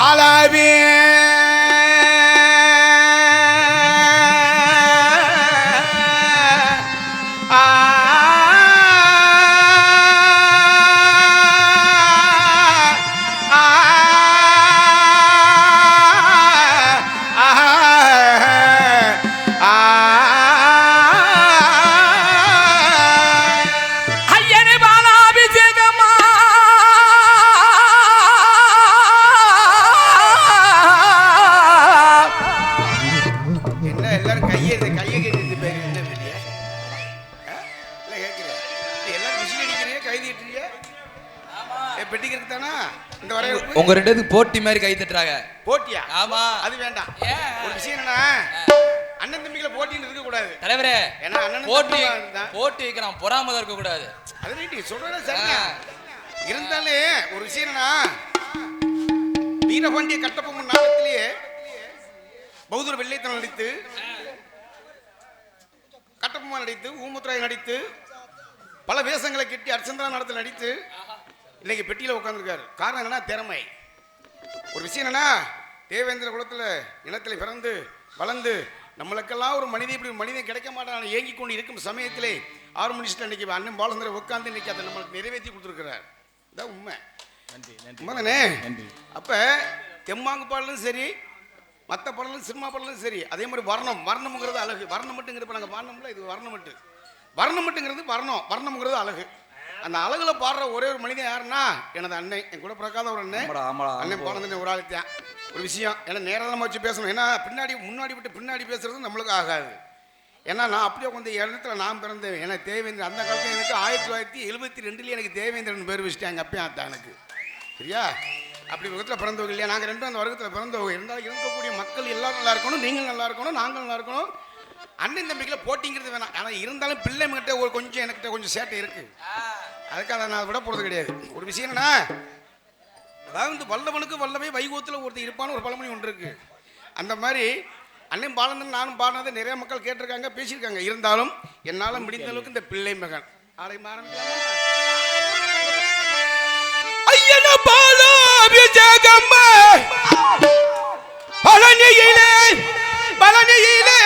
好来宾。உங்க ரெண்டு போட்டி மாதிரி கை தட்டுறாங்க. போட்டியா? ஆமா. அது வேண்டாம்? ஒரு விஷயம் என்னன்னா அண்ணன் தம்பிகளை போட்டின்னு இருக்க கூடாது. தலைவரே ஏன்னா அண்ணன் போட்டி போட்டி வைக்கிறான் பொறாம இருக்க கூடாது. அது ரைட்டு சொல்றது சரிதான். இருந்தாலே ஒரு விஷயம் என்னன்னா வீரபாண்டிய கட்டபொம்மன் நாடகத்திலேயே பௌத்தர் வெள்ளைத்தனம் நடித்து கட்டபொம்மன் நடித்து ஊமுத்ராய் நடித்து பல வேஷங்களை கட்டி அர்ச்சந்திரா நடத்தில் நடித்து இன்னைக்கு பெட்டியில் உட்காந்துருக்காரு காரணம் என்னன்னா திறமை. ஒரு விஷயம் என்னன்னா தேவேந்திர குலத்தில் இனத்தில் பிறந்து வளர்ந்து நம்மளுக்கெல்லாம் ஒரு மனிதன் இப்படி மனிதன் கிடைக்க மாட்டான் ஏங்கி கொண்டு இருக்கும் சமயத்திலே ஆறு மணிச்சில் இன்னைக்கு அண்ணன் பாலசந்திர உட்காந்து இன்னைக்கு அதை நம்மளுக்கு நிறைவேற்றி கொடுத்துருக்கிறார். இதான் உண்மை. நன்றி நன்றி. அப்போ தெம்மாங்கு பாடலும் சரி மற்ற பாடலும் சினிமா பாடலும் சரி அதே மாதிரி வர்ணம் வர்ணம்ங்கிறது அழகு. வர்ணம் மட்டுங்கிறது இப்போ நாங்கள் பாடணும்ல இது வர்ணம் மட்டும். வர்ணம் மட்டுங்கிறது வர்ணம் வர்ணம்ங்கிறது அழகு. அந்த அழகுல பாடுற ஒரே ஒரு மனிதன் யாருன்னா எனது அண்ணன். என் கூட பிறக்காத ஒரு அண்ணன். அண்ணன். பிறந்த ஒரு ஆளுத்தான் ஒரு விஷயம் ஏன்னா நேரம் வச்சு பேசணும். ஏன்னா பின்னாடி முன்னாடி விட்டு பின்னாடி பேசுறது நம்மளுக்கு ஆகாது. ஏன்னா நான் அப்படியே கொஞ்சம் இடத்துல நான் பிறந்தேன். எனக்கு தேவேந்திரன் அந்த காலத்தில் எனக்கு ஆயிரத்தி தொள்ளாயிரத்தி எழுபத்தி ரெண்டுலேயே எனக்கு தேவேந்திரன் பேர் வச்சுட்டாங்க அப்பயும் அத்தான் எனக்கு. சரியா? அப்படி வகுத்தில் பிறந்தவங்க இல்லையா? நாங்கள் ரெண்டும் அந்த வர்க்கத்தில் பிறந்தவங்க. இருந்தாலும் இருக்கக்கூடிய மக்கள் எல்லாரும் நல்லா இருக்கணும் நீங்கள் நல்லா இருக்கணும் நாங்கள் நல்லா இருக்கணும். அண்ணன் தம்பிகளை போட்டிங்கிறது வேணாம். ஆனால் இருந்தாலும் பிள்ளை கிட்ட ஒரு கொஞ்சம் எனக்கிட்ட கொஞ்சம் சேட்டை இருக்கு. அதுக்காக நான் விட போகிறது கிடையாது. ஒரு விஷயம் என்னன்னா அதாவது இந்த வல்லவனுக்கு வல்லமே வைகோத்தில் ஒருத்தர் இருப்பான்னு ஒரு பழமொழி ஒன்று இருக்குது அந்த மாதிரி அண்ணன் பாலந்தன் நானும் பாடினதை நிறைய மக்கள் கேட்டிருக்காங்க பேசியிருக்காங்க. இருந்தாலும் என்னால் முடிந்த அளவுக்கு இந்த பிள்ளை மகன். ஆலை மாறன் பழனியிலே பழனியிலே.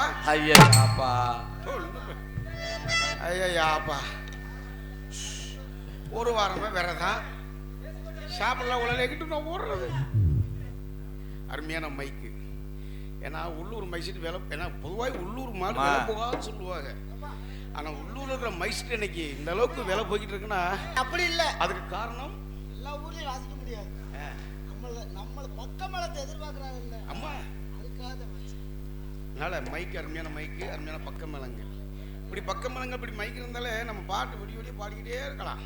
பண்ண முடியாதுப்பா ஐயா அப்பா ஐயாப்பா ஒரு வாரமே விரதம் சாப்பிடலாம் உலகிட்டு நான் ஓடுறது அருமையான மைக்கு ஏன்னா உள்ளூர் மைசீட்டு விலை ஏன்னா பொதுவாக உள்ளூர் மாடு விலை. போகாதுன்னு சொல்லுவாங்க ஆனால் உள்ளூரில் இருக்கிற மைசீட்டு இன்னைக்கு இந்த அளவுக்கு விலை போய்கிட்டு இருக்குன்னா அப்படி இல்ல அதுக்கு காரணம் எல்லா ஊர்லயும் வாசிக்க முடியாது நம்மள நம்மள பக்க மலத்தை எதிர்பார்க்கறாங்க இல்ல அம்மா அதுக்காக. அதனால் மைக்கு அருமையான மைக்கு அருமையான பக்க மேளங்கள் இப்படி பக்க மேளங்கள் இப்படி மைக் இருந்தாலே நம்ம பாட்டு விடிய விடிய பாடிக்கிட்டே இருக்கலாம்.